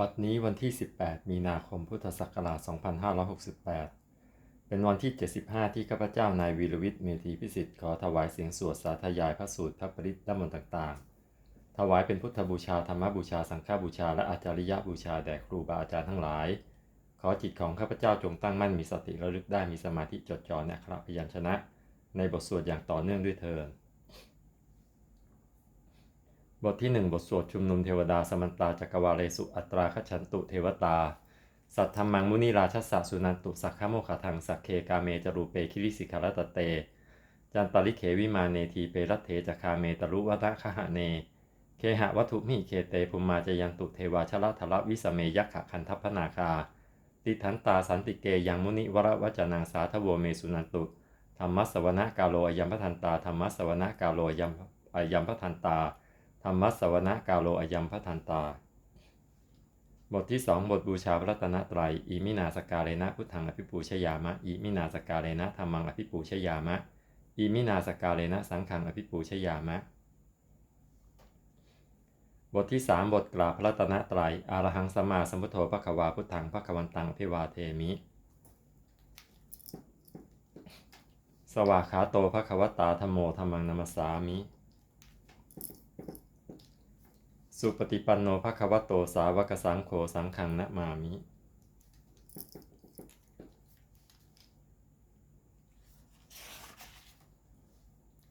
บัดนี้วันที่ 18 มีนาคม พุทธศักราช 2568 เป็นวันที่ 75 ที่ข้าพเจ้านายวีรวิทย์เมธีพิสิทธิ์ขอถวายเสียงสวดสาธยายพระสูตรพระปริตรและมนต์ต่าง ๆ ถวายเป็นพุทธบูชาธรรมบูชาสังฆบูชาและอาจาริยบูชาแด่ครูบาอาจารย์ทั้งหลาย ขอจิตของข้าพเจ้าจงตั้งมั่นมีสติระลึกได้มีสมาธิจดจ่อในอักขระพยัญชนะ ในบทสวดอย่างต่อเนื่องด้วยเทิน บทที่หนึ่งบทสวดชุมนุมเทวดาสมันตาจักรวาเลสุอัตราคชันตุเทวตา สัทธรรมังมุนิราชสะสุนันตุสักขโมขะทังสักเคกาเมจรูเปคิริสิกขรตเต จันตลิเขวิมาเนทีเปรัตเถจคาเมตรุวัตคหะเน เคหะวัตถุมิเคเตภุมมาจยันตุเทวาชละทละวิสเมยักขะคันทัพพนาคา ติทันตาสันติเกยังมุนิวรวัจนังสาทโวเมสุนันตุธรรมสวนะกาโลอยัมพทันตาธรรมสวนะกาโลอยัมอยัมพทันตา ธรรมสวนะกาโลอยัมพทันตา บทที่สองบทบูชาพระรัตนตรัยอิมินาสกาเลนะพุทธังอภิปูชยามะอิมินาสกาเลนะธรรมังอภิปูชยามะอิมินาสกาเลนะสังฆังอภิปูชยามะ บทที่สามบทกราบพระรัตนตรัยอารหังสัมมาสัมพุทโธพระควาพุทธังพระควันตังอภิวาเทมิ สวากขาโตพระควตาธรรมโมธรรมังนัมสสามิ สุปฏิปันโนภควโตสาวกสังโฆสังฆังนะมามิ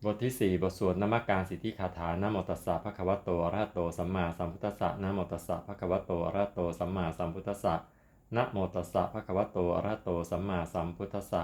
บทที่ 4 บทสวดนมการสิทธิคาถานะโมตัสสะภะคะวะโตอะระหะโตสัมมาสัมพุทธัสสะนะโมตัสสะภะคะวะโตอะระหะโตสัมมาสัมพุทธัสสะนะโมตัสสะภะคะวะโตอะระหะโตสัมมาสัมพุทธัสสะ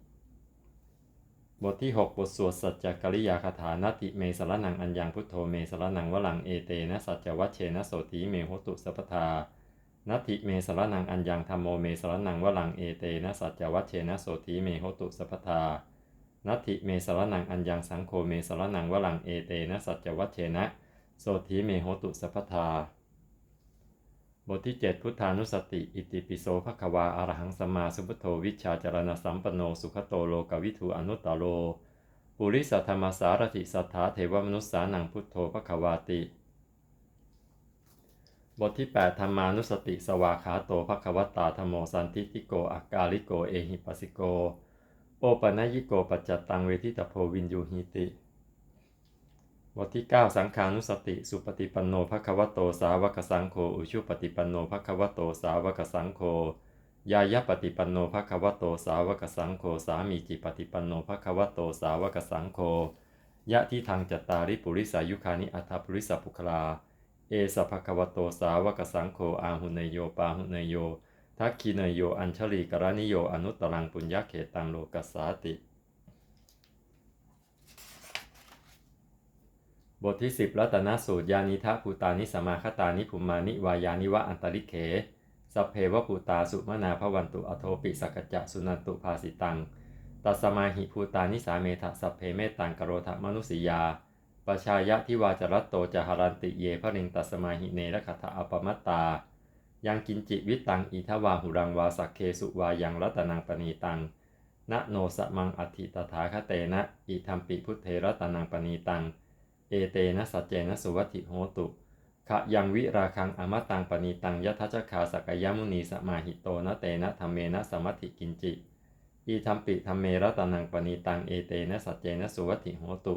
บทที่ 6 บทสวดสัจจกริยาคาถานติเมสรนังอัญญังพุทโธเมสรนังวลังเอเตนะสัจจวัชเชนะโสติเมโหตุสัพพทานติเมสรนังอัญญังธรรมโมเมสรนังวลังเอเตนะสัจจวัชเชนะโสติเมโหตุสัพพทานติเมสรนังอัญญังสังโฆเมสรนังวลังเอเตนะสัจจวัชเชนะโสติเมโหตุสัพพทา บทที่ 7 พุทธานุสติ อิติปิโสภควาอารหังสัมมาสัมพุทโธวิชาจารณสัมปโนสุขโตโลกวิทูอนุตตโล ปุริสัทธรรมสารถิสัทธาเทวมนุษสานังพุทโธภควาติ บทที่ 8 ธรรมานุสติ สวาขาโตภควตาธรรมโมสันติติโกอากาลิโกเอหิปัสสิโก โอปนัยิโกปัจจตังเวทิตโพวินยูหิติ บทที่ 9 สังขานุสติ สุปฏิปันโนภควโตสาวกสังโฆอุชุปฏิปันโนภควโตสาวกสังโฆยายะปฏิปันโนภควโตสาวกสังโฆสามีจิปฏิปันโนภควโตสาวกสังโฆยะที่ทางจตาริปุริสายุคานิอัตถปุริสปุคลา เอสภควโตสาวกสังโฆอาหุเนโยปาหุเนโยทักขีเนโยอัญชลีกรณิโยอนุตตรังปุญญเขตังโลกัสสาติ บทที่ 10รัตนสูตรยานิทะภูตานิสมาคตานิภุมานิวายานิวะอันตริเขสัพเพวภูตาสุมนาภวันตุอโทปิสักจจะสุนันตุภาสิตังตัสมาหิภูตานิสาเมทะสัพเพเมตังกโรธมนุสิยาปชายะทิวาจรัตโตจหารันติเยพระิงตัสมาหิเนรคถาอปมัตตา ยังกินจิวิตังอิทวาหุรังวาสักเคสุวายังรัตนังปณีตังนะโนสมังอัติตถาคเตนะอิธรรมปิพุทเทรัตนังปณีตัง เอเตนะสัจเจนะสุวัติโหตุขะยังวิราคังอมตังปณีตังยัทธคาสกยมุนีสมาหิโตนะเตนะธรรมเมนะสมัติกินจิอีธรรมปิธรรมเมรัตนังปณีตังเอเตนะสัจเจนะสุวัติโหตุ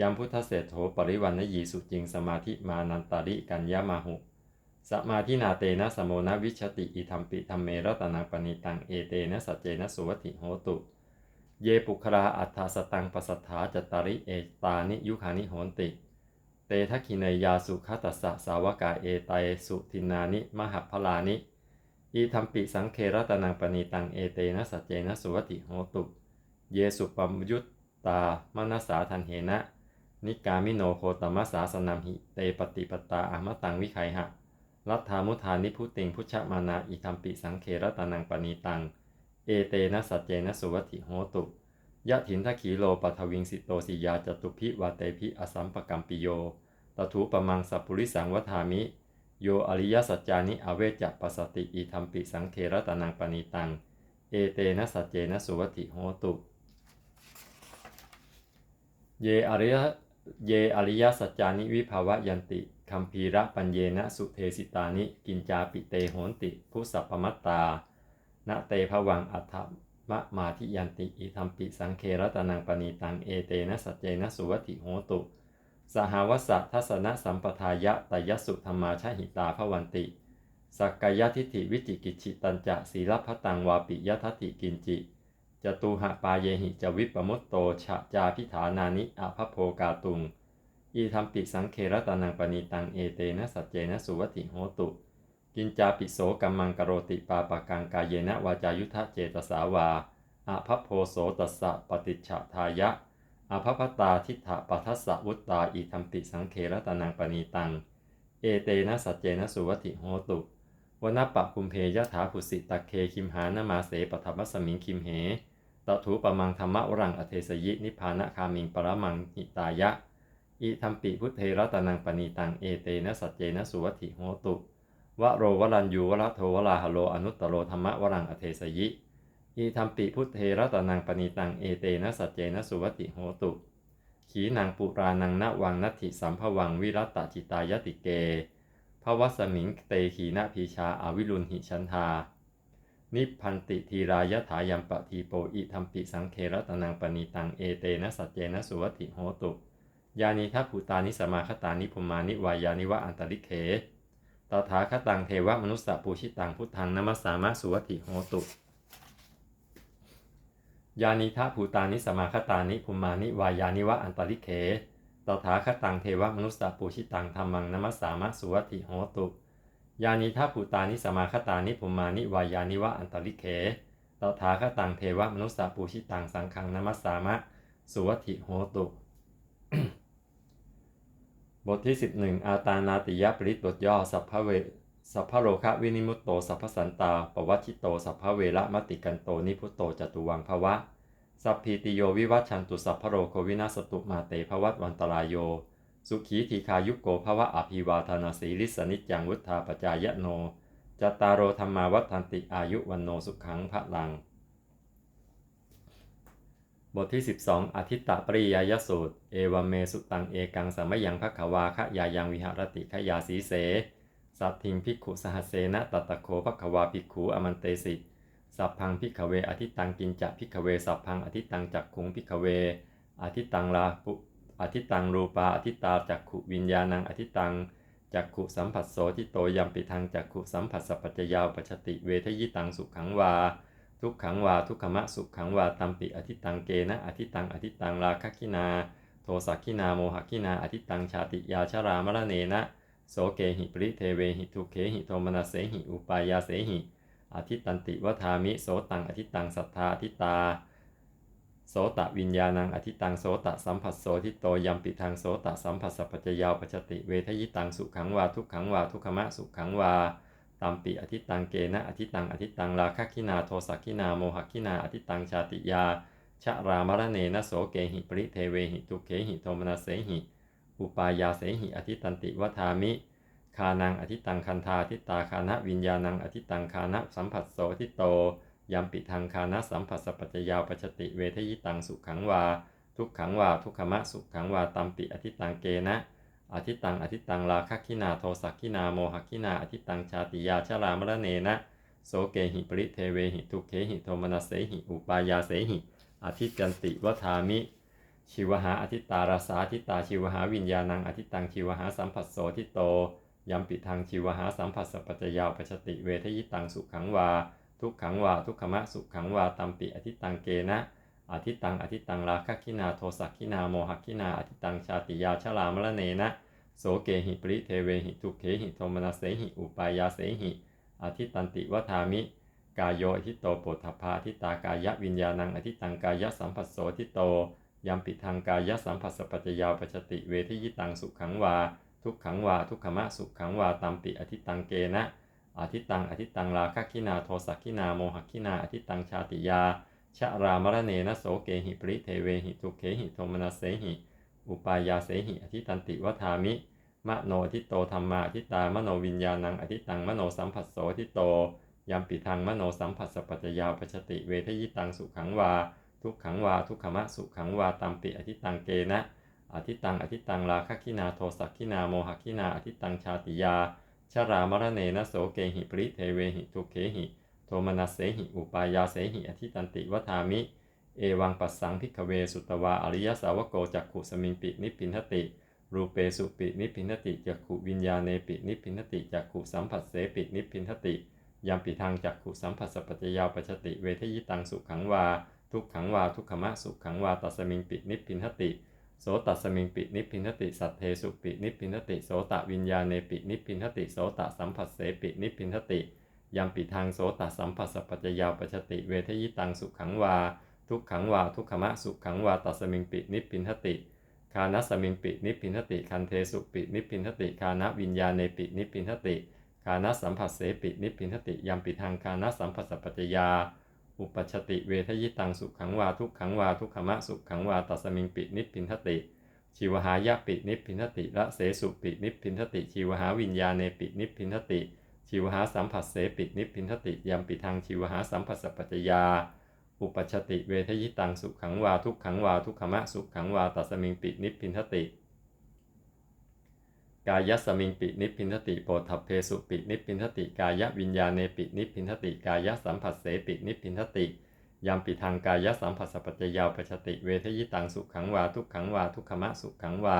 ยัมพุทธเศรษโถปริวันนยีสุจิงสมาธิมานันตาริกัญญามาหุสมาธินาเตนะสมโมนะวิชติอิธรรมปิธรรมเมรัตนังปณีตังเอเตนะสัจเจนะสุวัติโหตุ เยปุคราอัฏฐาสตังปสัทธาจตาริเอตานิยุคานิโหนติ เตทักขิเนยาสุขตัสสะสาวกาเอไตสุทินานิมหัพพลานิ อีธรรมปิสังเครตนังปณีตังเอเตนะสัจเจนะสุวติโหตุ เยสุปมยุตตามนัสสาทันเหนะ นิกามิโนโคตมัสสาสนัมหิเตปฏิปตาอมตังวิไคหะรัตถามุทานิพุติงพุชมานาอิธรรมปิสังเครตนังปณีตัง เอเตนะสัจเจนะสุวัติโหตุ ยะถินทขีโลปัทวิงสิโตสิยาจตุพิวาเตพิอสัมปกัมปิโยตถุปมังสัพปุริสังวทามิ โยอริยสัจจานิอเวจจะปัสติอิธรรมปิสังเครตนังปณิตัง เอเตนะสัจเจนะสุวัติโหตุ เยอริยเยอริยสัจจานิวิภาวะยันติคัมภีระปัญเยนะสุเทสิตานิ กินจาปิเตโหนติพุสัพพมัตตา ณเตภวังอัฏฐมะมาทิยันติอิธรรมปิสังเครตนังปณีตังเอเตนะสัจเจนะสุวัติโหตุ สหาวสะทัสนะสัมปทายะตยสุธรรมาชหิตาภวันติ สักกายทิฏฐิวิจิกิจฉิตันจะศีลพัตังวาปิยทัติกินจิจตุหะปาเยหิจวิปมุตโตฉะจาพิฐานานิอภโพกาตุงอีธรรมปิสังเครตานังปณีตังเอเตนะสัจเจนะสุวัติโหตุ กินจาปิโสกัมมังกโรติปาปะกังกายเยนะวาจายุทธเจตสาวาอาภโพโสตัสสะปฏิจฉทายะอาภพตาทิฏฐปัทสสะวุตตาอีธรรมปิสังเครตานังปณีตัง เอเตนะสัจเจนะสุวัติโหตุวนปะคุมเพยถาภุสิตะเคคิมหานมาเสปธรรมสมิงคิมเหตถุปมังธรรมะวรังอเทสยิ นิพานะคามิงปรมังหิตายะ อิธรรมปิพุทเทระตนังปณีตัง เอเตนะสัจเจนะสุวัติโหตุ วโรวรัญยูวะโทวราหโลอนุตตโรธรรมะวรังอเทสยิอิธรรมปิพุทเทระตนังปณีตังเอเตนะสัจเจนะสุวติโหตุ ขีนางปุรานังนวังนัตถิสัมภวังวิรัตตจิตายติเกภวสมิงเตขีนาพีชาอาวิรุณหิชันธานิพันติทีรายถายัมปะทีโปอิธรรมปิสังเครตนังปณีตังเอเตนะสัจเจนะสุวติโหตุ ยานิทัพภูตานิสมาคตานิพุมานิวายานิวะอันตริเข ตถาคตังเทวมนุสสะปูชิตังพุทธังนมัสสามะสุวัติโหตุยานิทัพภูตานิสมาคตานิพุมานิวายานิวะอันตริเขตถาคตังเทวมนุสสะปูชิตังธรรมังนมัสสามะสุวัติโหตุยานิทัพภูตานิสมาคตานิพุมานิวายานิวะอันตริเขตถาคตังเทวมนุสสะปูชิตังสังฆังนมัสสามะสุวัติโหตุ บทที่ 11 อาตานาติยปริตบทย่อ สัพพเว สัพพโรคะวินิมุตโต สัพพสันตาปวัชิโต สัพพเวระมติกันโต นิพุตโต จตุวังภวะ สัพพีติโยวิวัชชันตุสัพพโรโควินาสตุมาเตภวัตวันตรายโย สุขีทีคายุโกภวะอภิวาทนาสีลิสนิจังวุธาปจายะโน จตารโรธรรมาวัฏันติอายุวันโนสุขังพระลัง บทที่ 12อาทิตตปริยายสูตร เอวเมสุตังเอกังสมยังภขวาคะยายังวิหารติขยาสีเส สัตทิงพิกขุสหเสนะตัตะโคภควาภิกขุอมันเตสิ สัพพังพิกเวอทิตังกินจะพิกเวสัพพังอทิตังจักขุงพิกเวอทิตังลาปุอทิตังรูปาอทิตาจักขุวิญญาณังอทิตังจักขุสัมผัสโสทิโตยัมปิทางจักขุสัมผัสสพปัจจยาวปชติเวทยิตังสุขังวา ทุกขังวาทุกขมะสุขขังวาตัมปิอทิตังเกนะอทิตังอทิตังราคกินา โทสักขินาโมหกินาอทิตังชาติยาชรามรเนนะโสเกหิปริเทเวหิทุเขหิโทมนัสเสหิอุปายาเสหิอทิตันติวทามิโสตังอทิตังสัทธาอทิตา โสตวิญญาณังอทิตังโสตสัมผัสโสทิโตยัมปิทางโสตสัมผัสสพปัจยาวปชติเวทยิตังสุขังวาทุกขังวาทุกขมะสุขังวา ตัมปิอทิตังเกนะอทิตังอทิตังราคะกินาโทสักขินาโมหกินาอทิตังชาติยาชะรามรเนนะโสเกหิปริเทเวหิทุเขหิโทมนัสเสหิ อุปายาเสหิอทิตันติวทามิ คานังอทิตังคันธาทิตาคานะวิญญาณังอทิตังคานะสัมผัสโสทิโตยัมปิทางคานะสัมผัสสปัจจยาวปชติเวทยิตังสุขังวา ทุกขังวาทุกขมะสุขังวาตัมปิอทิตังเกนะ อทิตังอทิตัง ราคะกินาโทสักขินา โมหกินาอทิตัง ชาติยาชรามรเนนะ โสเกหิปริเทเวหิ ทุเขหิโทมนัสเสหิ อุปายาเสหิอทิกันติวทามิ ชิวหาอทิตาราสาอทิตาชิวหาวิญญาณังอทิตัง ชิวหาสัมผัสโสทิโต ยัมปิทางชิวหาสัมผัสสปัจจยาวปชติ เวทยิตัง สุขังวา ทุกขังวา ทุกขมะ สุขังวา ตัมปิอทิตัง เกนะ อทิตังอทิตังราคะกินาโทสักขินาโมหกินาอทิตังชาติยาชรามรเนนะโสเกหิปริเทเวหิทุเขหิโทมนัสเสหิอุปายาเสหิอทิตันติวทามิ กายโยอทิโตโปถพาอทิตากายวิญญาณังอทิตังกายสัมผัสโสทิโตยัมปิทางกายสัมผัสสปัจจยาวปชติเวทยิตังสุขังวา ทุกขังวาทุกขมะสุขังวาตัมปิอทิตังเกนะอทิตังอทิตังราคะกินาโทสักขินาโมหกินาอทิตังชาติยา ชะรามรเนนะโสเกหิปริเทเวหิทุเขหิโทมนัสเสหิ อุปายาเสหิอธิตันติวัฏามิ มโนทิโตธรรมาทิตามโนวิญญาณังอธิตังมโนสัมผัสโสทิโตยัมปิทังมโนสัมผัสสปัจจยาปชติเวทยิตังสุขังวา ทุกขังวาทุกขมะสุขังวาตัมปิอธิตังเกนะอธิตังอธิตังราคะคินาโทสักคินาโมหคินาอธิตังชาติยาชรามรเนนะโสเกหิปริเทเวหิทุเขหิ โทมนัสเสหิอุปายาเสหิอธิตันติวัฏามิ เอวังปัสสังพิกเวสุตวาอริยสาวโกจักขุสมิงปินิพินทติ รูเปสุปินิพินทติจักขุวิญญาเนปินิพินทติจักขุสัมผัสเสปินิพินทติยามปิทางจักขุสัมผัสสปัจจยาปชติเวทยิตังสุขังวา ทุกขังวาทุกขมะสุขังวาตัสมิงปินิพินทติโสตัสมิงปินิพินทติสัทเทสุปินิพินทติโสตวิญญาเนปินิพินทติโสตสัมผัสเสปินิพพินทติ ยามปิทางโสตสัมผัสสปัจจยาปชติเวทยิตังสุขังวา ทุกขังวา ทุกขมะสุขังวาตัสมิงปินิพพินทติ คานัสมิงปินิพพินทติ คันเทสุปินิพพินทติ คานะวิญญาเนปินิพพินทติ คานัสัมผัสเสปินิพพินทติยามปิทางคานัสัมผัสสปัจจยา อุปชติเวทยิตังสุขังวา ทุกขังวา ทุกขมะสุขังวาตัสมิงปินิพพินทติชีวหายะปินิพพินทติละเสสุปินิพพินทติชีวหาวิญญาเนปินิพพินทติ ชีวหาสัมผัสเสปิดนิพพินทติยามปิทางชีวหาสัมผัสสปัจจยา อุปชติเวทยิตังสุขังวาทุกขังวาทุกขมะสุขังวาตัสมิงปินิพพินทติ กายสมิงปินิพพินทติโปทัพเพสุปินิพพินทติ กายวิญญาเนปินิพพินทติ กายสัมผัสเสปินิพพินทติยามปิทางกายสัมผัสสปัจจยาปชติเวทยิตังสุขังวาทุกขังวาทุกขมะสุขังวา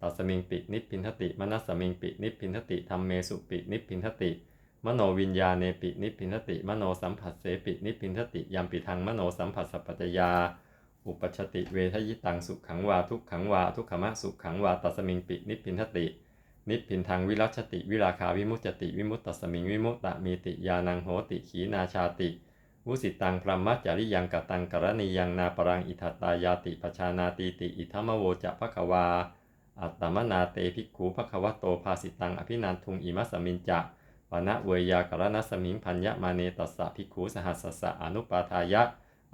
ตัสมิงปินิพพินทติมนัสสมิงปินิพพินทติธรรมเมสุปินิพพินทติ มโนวิญญาเนปินิพพินทติ มโนสัมผัสเสปินิพพินทติยามปิทางมโนสัมผัสสปัจจยา อุปชติเวทยิตังสุขังวาทุกขังวาทุกขมะสุขังวาตัสมิงปินิพพินทติ นิพพินทางวิรัชติวิราคาวิมุตจติวิมุตตสมิงวิมุตตะมีติยานังโหติขีนาชาติวุสิตังพรหมจาริยังกตังกรณียังนาปรังอิทัตตายาติปชานาตีติอิทัมโวจะภควา อัตมนาเตภิกขูภควโตภาสิตังอภินันทุงอิมัสมินจะปณะเวยากรณสมิงพัญญมาเนตัสสะภิกขูสหัสสะอนุปาทายะ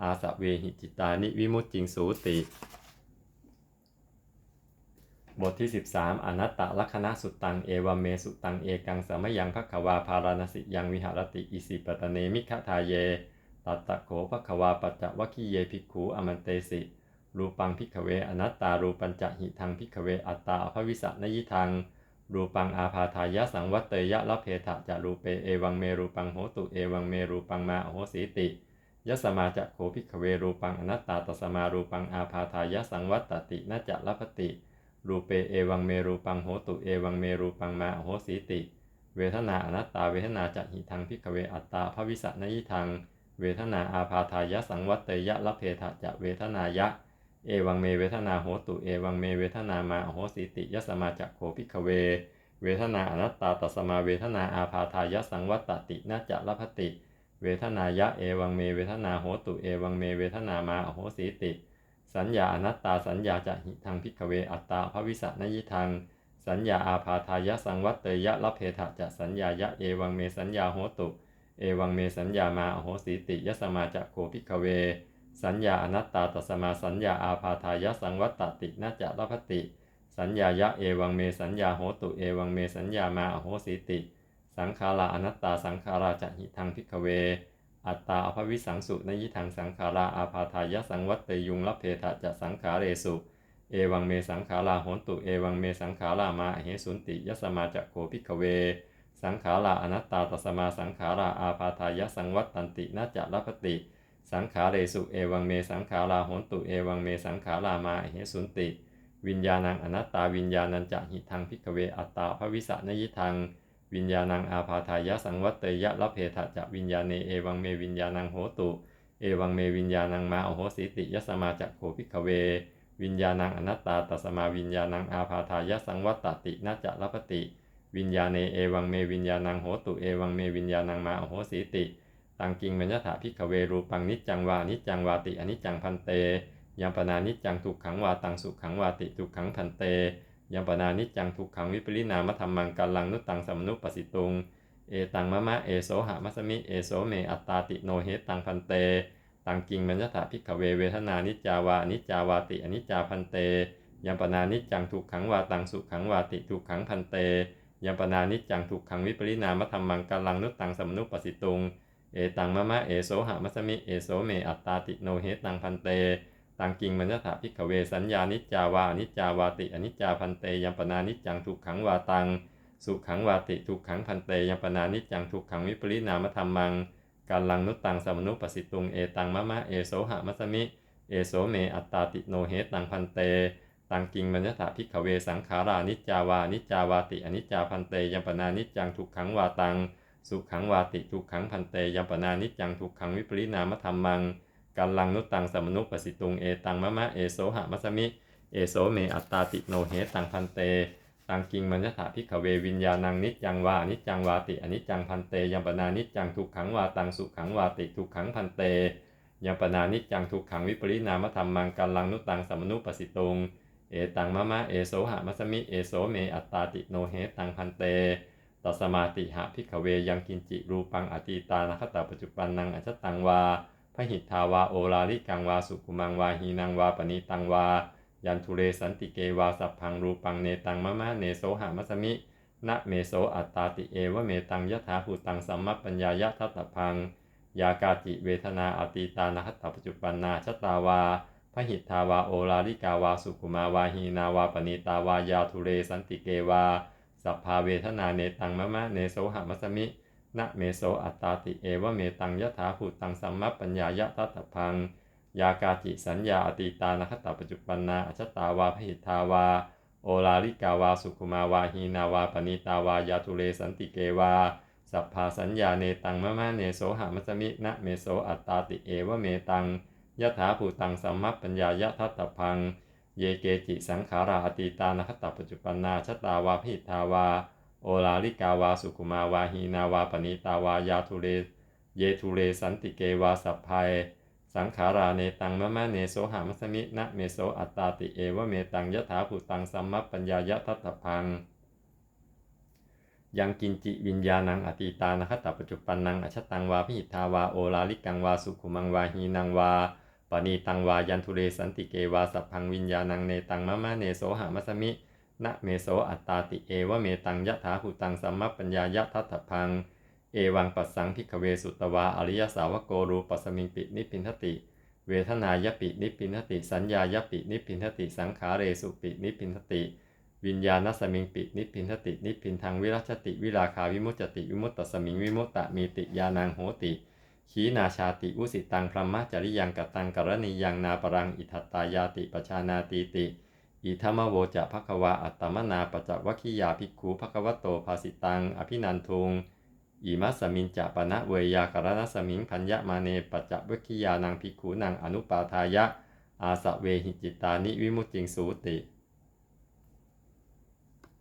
อาสะเวหิจิตานิวิมุตติงสูติ บทที่ 13 อนัตตลักณะสุตัง เอวเมสุตัง เอกังสมยังภควาพารณสิยังวิหารติอิสิปตเนมิขทาเย ตัตตะโขภควาปัจจวัคคีเยภิกขูอมันเตสิ รูปังพิกเวอนัตตารูปัญจหิทังพิกเวอัตตาอภวิสะนยิทัง รูปังอาพาทายะสังวัตเตยะละเพทะจะรูเปเอวังเมรูปังโหตุเอวังเมรูปังมาโหสีติยสมาจะโขพิกเวรูปังอนัตตาตสมารูปังอาพาทายะสังวัตตินจะละพติรูเปเอวังเมรูปังโหตุเอวังเมรูปังมาโหสีติ เวทนาอนัตตาเวทนาจะหิทังพิกเวอัตตาภวิสะนยิทัง เวทนาอาพาทายะสังวัตเตยะละเพทะจะเวทนายะ เอวังเมเวทนาโหตุ เอวังเมเวทนามาโหสีติยสมาจะโขพิกเว เวทนาอนัตตาตัสมาเวทนาอาพาทายสังวัตตินาจะลพติ เวทนายะเอวังเมเวทนาโหตุ เอวังเมเวทนามาโหสีติ สัญญาอนัตตาสัญญาจะหิทังพิกเวอัตตาภวิสะนยิทัง สัญญาอาพาทายสังวัตเตยะละเพทะจะสัญญายะเอวังเมสัญญาโหตุ เอวังเมสัญญามาโหสีติยสมาจะโคพิกเว สัญญาอนัตตาตัสมาสัญญาอาพาทายสังวัตตตินาจะลพติ สัญญายะเอวังเมสัญญาโหตุเอวังเมสัญญามาโหสีติ สังขาราอนัตตาสังขาราจะหิทังพิกเว อัตตาอภวิสังสุนยิทังสังขาราอาพาทายสังวัตเตยุงละเพทะจะสังขาเรสุ เอวังเมสังขาราโหตุเอวังเมสังขารามาเหสุนติยสมาจะโคพิกเว สังขาราอนัตตาตัสมาสังขาราอาพาทายสังวัตตันตินาจะลพติ สังขาเรสุเอวังเมสังขาราโหนตุเอวังเมสังขารามาเหสุนติ วิญญาณังอนัตตาวิญญาณัญจะหิทังพิกเวอัตตาภวิสะนยิทัง วิญญาณังอาพาทายะสังวัตเตยะละเพทะจะวิญญาเนเอวังเมวิญญาณังโหตุเอวังเมวิญญาณังมาโอโหสิติยสมาจะโคพิกเว วิญญาณังอนัตตาตัสมาวิญญาณังอาพาทายะสังวัตตตินาจะละพติ วิญญาเนเอวังเมวิญญาณังโหตุเอวังเมวิญญาณังมาโอโหสิติ ตังกิงมัญญถาพิกเวรูปังนิจจังวานิจจังวาติอนิจจังพันเตยัมปนานิจจังทุกขังวาตังสุขังวาติทุกขังพันเตยัมปนานิจจังทุกขังวิปริณามธรรมังกัลลังนุตังสัมนุปสิตุงเอตังมะมะเอโสหะมัสมิเอโสเมอัตตาติโนเหตังพันเตตังกิงมัญญถาพิกเวเวทนานิจจาวานิจจาวาติอนิจจาพันเตยัมปนานิจจังถูกขังวาตังสุขังวาติถูกขังพันเตยัมปนานิจจังถูกขังวิปริณามธรรมังกัลลังนุตังสัมนุปปสิตุง เอตังมะมะเอโสหะมัสมิเอโสเมอัตตาติโนเหตังพันเต ตังกิงมัญญถาพิกขเวสัญญานิจจาวาอนิจจาวาติอนิจจาพันเตยัมปนานิจจังถูกขังวาตัง สุขังวาติถูกขังพันเตยัมปนานิจจังถูกขังวิปริณามธรรมังกัลลังนุตตังสมนุปสิตุงเอตังมะมะเอโสหะมัสมิเอโสเมอัตตาติโนเหตังพันเต ตังกิงมัญญถาพิกขเวสังขารานิจจาวานิจจาวาติอนิจจาพันเตยัมปนานิจจังถูกขังวาตัง สุขังวาติถูกขังพันเตยัมปนานิจังถูกขังวิปริณามธรรมังกัลลังนุตังสมนุปสิตุงเอตังมะมะเอโสหะมัสมิ เอโสเมอัตตาติโนเหตังพันเต ตังกิงมัญญถาพิกขเววิญญาณังนิจังวานิจังวาติอนิจังพันเตยัมปนานิจังถูกขังวาตังสุขังวาติถูกขังพันเตยัมปนานิจังถูกขังวิปริณามธรรมังกัลลังนุตังสมนุปปสิตุงเอตังมะมะเอโสหะมัสมิ เอโสเมอัตตาติโนเหตังพันเต ตัสมาติหะพิกเวยังกินจิรูปังอตีตานัคตาปัจจุปันนังอชตังวาพหิทธาวาโอลาลิกังวาสุกุมังวาหีนังวาปณิตังวา ยันทุเรสันติเกวาสัพพังรูปังเนตังมะมะเนโสหามัสมินะเมโสอัตตาติเอวะเมตังยถาภูตังสัมมปัญญายะทัตตพัง ยากาจิเวทนาอตีตานัคตาปัจจุปันนาชตาวาพหิทธาวาโอลาลิกาวาสุกุมาวาหีนาวาปณิตาวายาทุเรสันติเกวา สัพพาเวทนาเนตังมะมะเนโสหมัสมินะเมโสอัตตาติเอวะเมตังยะถาภูตังสัมมัปปัญญายะทัตถพัง ยากาจิสัญญาอตีตานะคตาปัจจุปันนาอชตาวาพหิทาวา โอลาลิกาวาสุขุมาวาหีนาวาปณิตาวายาทุเรสันติเกวา สัพพาสัญญาเนตังมะมะเนโสหมัสมินะเมโสอัตตาติเอวะเมตังยะถาภูตังสัมมัปปัญญายะทัตถพัง เยเกจิสังขาราอตีตานคตปัจจุปันาชตาวาพิทาวา โอลาลิกาวาสุกุมาวาหีนาวาปณิตาวายาทุเร เยทุเรสันติเกวาสัพพัย สังขาราเนตังมะมะเนโสหามัสมินะเมโสอัตตาติเอวะเมตังยะถาภูตังสัมมัปปัญญายะทัตถพังยังกินจิวิญญาณังอตีตานะคตปัจจุปันนังอชตังวาพิหิทาวาโอลาลิกังวาสุขุมังวาหีนังวา ณีตังวายันทุเรสันติเกวาสัพพังวิญญาณังเนตังมะมะเนโสหามัสมินะเมโสอัตตาติเอวะเมตังยะถาภูตังสัมมัปปัญญายะทัตถพัง เอวังปัสสังพิกเวสุตวาอริยสาวโกรูปัสมิงปินิพินทติ เวทนายปินิพินทติ สัญญายปินิพินทติ สังขาเรสุปินิพินทติ วิญญาณสมิงปินิพินทตินิพินทางวิรัชติวิราคาวิมุตจติวิมุตตสมิงวิมุตตมีติยานังโหติ ขีนาชาติอุสิตังพรหมจริยังกตังกรณียังนาปรังอิทัตตายาติปชานาตีติอิธรรมโวจะภควาอัตตมนาปจักวคิยาภิกขุภควโตภาสิตัง อภินันทุงอิมัสมินจะปนะเวยากรณสมิงพัญญมาเนปัจวิคิยานังภิกขุนังอนุปาทายะ อาสะเวหิจิตานิวิมุตติงสูติ